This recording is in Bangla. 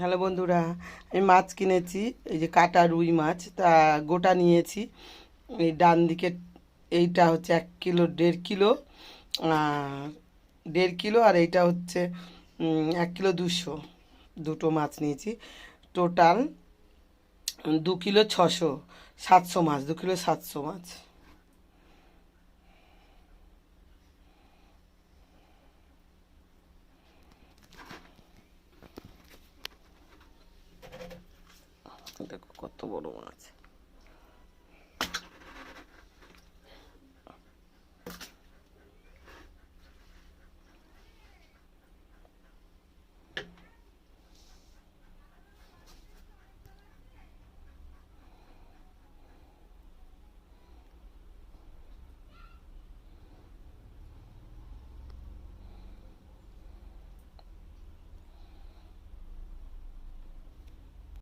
হ্যালো বন্ধুরা, আমি মাছ কিনেছি, এই যে কাটা রুই মাছ, তা গোটা নিয়েছি। এই ডান দিকে এইটা হচ্ছে এক কিলো, দেড় কিলো, আর দেড় কিলো, আর এইটা হচ্ছে এক কিলো দুশো, দুটো মাছ নিয়েছি। টোটাল দু কিলো ছশো, সাতশো মাছ, দু কিলো সাতশো মাছ। দেখো কত বড় মাছ